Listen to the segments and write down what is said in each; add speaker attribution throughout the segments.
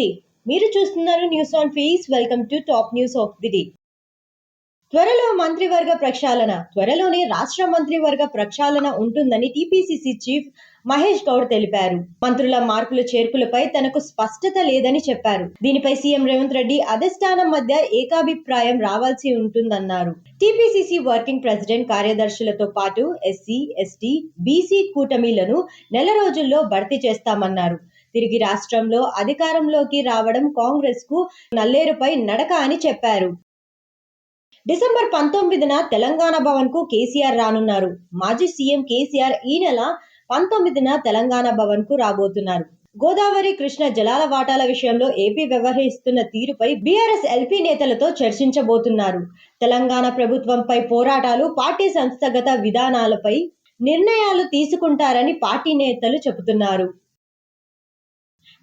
Speaker 1: నమస్తే. మీరు చూస్తున్నారు news on face welcome to top news of the day త్వరలో మంత్రివర్గ ప్రక్షాళన. త్వరలోనే రాష్ట్ర మంత్రివర్గ ప్రక్షాళన ఉంటుందని టీపీసీసీ చీఫ్ మహేష్ గౌడ్ తెలిపారు. మంత్రుల మార్పుల చేర్పులపై తనకు స్పష్టత లేదని చెప్పారు. దీనిపై సీఎం రేవంత్ రెడ్డి అధిష్టానం మధ్య ఏకాభిప్రాయం రావాల్సి ఉంటుందన్నారు. టీపీసీసీ వర్కింగ్ ప్రెసిడెంట్ కార్యదర్శులతో పాటు ఎస్సీ ఎస్టీ బీసీ కూటమిలను నెల రోజుల్లో భర్తీ చేస్తామన్నారు. తిరిగి రాష్ట్రంలో అధికారంలోకి రావడం కాంగ్రెస్కు నల్లేరుపై నడక అని చెప్పారు. డిసెంబర్ పంతొమ్మిదిన తెలంగాణ భవన్కు కేసీఆర్ రానున్నారు. మాజీ సీఎం కేసీఆర్ ఈ నెల పంతొమ్మిదిన తెలంగాణ భవన్కు రాబోతున్నారు. గోదావరి కృష్ణ జలాల వాటాల విషయంలో ఏపీ వ్యవహరిస్తున్న తీరుపై బీఆర్ఎస్ ఎల్పీ నేతలతో చర్చించబోతున్నారు. తెలంగాణ ప్రభుత్వంపై పోరాటాలు పార్టీ సంస్థాగత విధానాలపై నిర్ణయాలు తీసుకుంటారని పార్టీ నేతలు చెబుతున్నారు.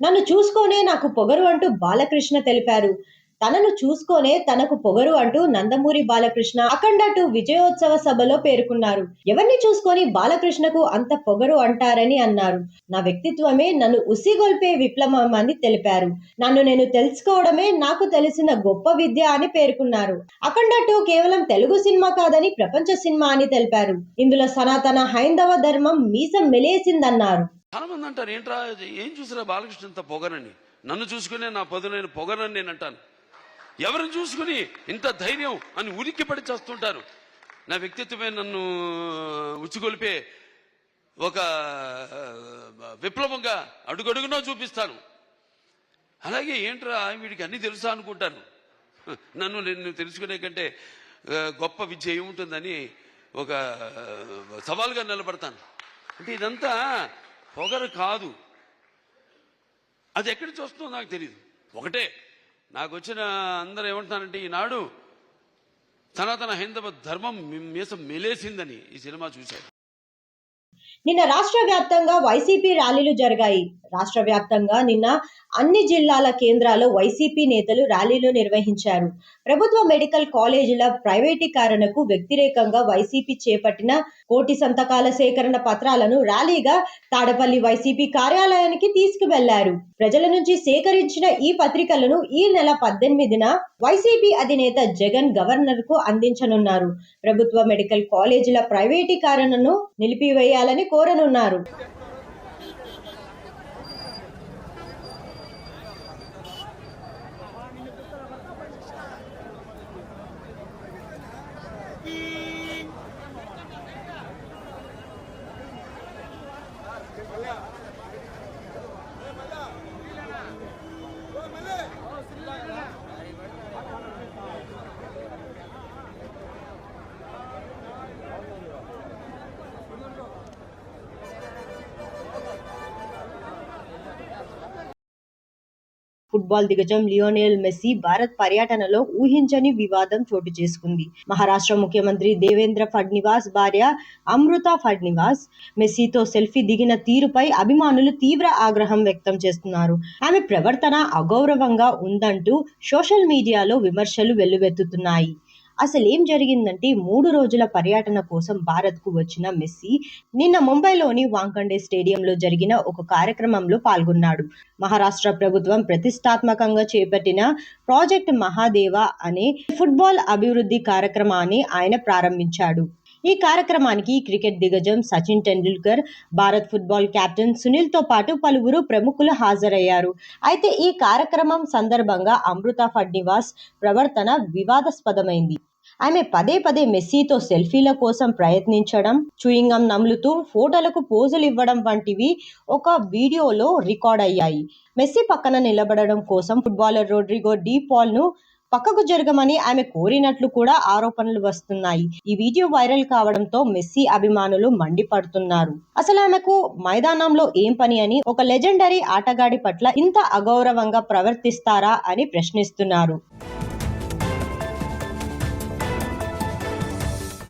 Speaker 1: నన్ను చూసుకోనే నాకు పొగరు అంటూ బాలకృష్ణ తెలిపారు. తనను చూసుకోనే తనకు పొగరు అంటూ నందమూరి బాలకృష్ణ అఖండటు విజయోత్సవ సభలో పేర్కొన్నారు. ఎవరిని చూసుకొని బాలకృష్ణకు అంత పొగరు అంటారని అన్నారు. నా వ్యక్తిత్వమే నన్ను ఉసిగొల్పే విప్లవం అని తెలిపారు. నన్ను నేను తెలుసుకోవడమే నాకు తెలిసిన గొప్ప విద్య అని పేర్కొన్నారు. అఖండటు కేవలం తెలుగు సినిమా కాదని ప్రపంచ సినిమా అని తెలిపారు. ఇందులో సనాతన హైందవ ధర్మం మీసం మెలేసిందన్నారు.
Speaker 2: చాలా మంది అంటారు ఏంట్రా ఏం చూసిరా బాలకృష్ణ ఇంత పొగరని? నన్ను చూసుకునే నా పదునైన పొగరని నేను అంటాను. ఎవరిని చూసుకుని ఇంత ధైర్యం అని ఉనికి పడి చేస్తుంటారు? నా వ్యక్తిత్వమే నన్ను ఉచ్చుకొలిపే ఒక విప్లవంగా అడుగడుగునో చూపిస్తాను. అలాగే ఏంట్రా వీడికి అన్ని తెలుసా అనుకుంటాను. నన్ను నేను తెలుసుకునే కంటే గొప్ప విద్య ఏముంటుందని ఒక సవాల్గా నిలబడతాను. అంటే ఇదంతా పొగరు కాదు. అది ఎక్కడి నుంచి వస్తుందో నాకు తెలియదు ఒకటే నాకు వచ్చిన అందరూ ఏమంటున్నారంటే ఈనాడు సనాతన హైందవ ధర్మం మీసం మెలేసిందని ఈ సినిమా చూశారు
Speaker 1: నిన్న రాష్ట్ర వ్యాప్తంగా వైసీపీ ర్యాలీలు జరిగాయి. రాష్ట్ర వ్యాప్తంగా నిన్న అన్ని జిల్లాల కేంద్రాల్లో వైసీపీ నేతలు ర్యాలీలు నిర్వహించారు. ప్రభుత్వ మెడికల్ కాలేజీల ప్రైవేటీకరణకు వ్యతిరేకంగా వైసీపీ చేపట్టిన కోటి సంతకాల సేకరణ పత్రాలను ర్యాలీగా తాడపల్లి వైసీపీ కార్యాలయానికి తీసుకువెళ్ళారు. ప్రజల నుంచి సేకరించిన ఈ పత్రికలను ఈ నెల పద్దెనిమిదిన వైసీపీ అధినేత జగన్ గవర్నర్కు అందించనున్నారు. ప్రభుత్వ మెడికల్ కాలేజీల ప్రైవేటీకరణను నిలిపివేయాలని కోరనున్నారు. ఫుట్బాల్ దిగ్గజం లియోనెల్ మెస్సీ భారత్ పర్యటనలో ఊహించని వివాదం చోటు చేసుకుంది. మహారాష్ట్ర ముఖ్యమంత్రి దేవేంద్ర ఫడ్నివాస్ భార్య అమృత ఫడ్నివాస్ మెస్సీతో సెల్ఫీ దిగిన తీరుపై అభిమానులు తీవ్ర ఆగ్రహం వ్యక్తం చేస్తున్నారు. ఆమె ప్రవర్తన అగౌరవంగా ఉందంటూ సోషల్ మీడియాలో విమర్శలు వెల్లువెత్తుతున్నాయి. అసలు ఏం జరిగిందంటే మూడు రోజుల పర్యటన కోసం భారత్కు వచ్చిన మెస్సీ నిన్న ముంబైలోని వాంకండే స్టేడియంలో జరిగిన ఒక కార్యక్రమంలో పాల్గొన్నాడు. మహారాష్ట్ర ప్రభుత్వం ప్రతిష్టాత్మకంగా చేపట్టిన ప్రాజెక్ట్ మహాదేవ అనే ఫుట్బాల్ అభివృద్ధి కార్యక్రమాన్ని ఆయన ప్రారంభించాడు. ఈ కార్యక్రమానికి క్రికెట్ దిగ్గజం సచిన్ టెండూల్కర్ భారత్ ఫుట్బాల్ కెప్టెన్ సునీల్తో పాటు పలువురు ప్రముఖులు హాజరయ్యారు. అయితే ఈ కార్యక్రమం సందర్భంగా అమృత ఫడ్నివాస్ ప్రవర్తన వివాదాస్పదమైంది. ఆమె పదే పదే మెస్సీతో సెల్ఫీల కోసం ప్రయత్నించడం చూయింగం నములుతూ ఫోటోలకు పోజులు ఇవ్వడం వంటివి ఒక వీడియోలో రికార్డ్ అయ్యాయి. మెస్సీ పక్కన నిలబడడం కోసం ఫుట్బాలర్ రోడ్రిగో డీ పాల్ను పక్కకు జరగమని ఆమె కోరినట్లు కూడా ఆరోపణలు వస్తున్నాయి. ఈ వీడియో వైరల్ కావడంతో మెస్సీ అభిమానులు మండిపడుతున్నారు. అసలు ఆమెకు మైదానంలో ఏం పని అని ఒక లెజెండరీ ఆటగాడి పట్ల ఇంత అగౌరవంగా ప్రవర్తిస్తారా అని ప్రశ్నిస్తున్నారు.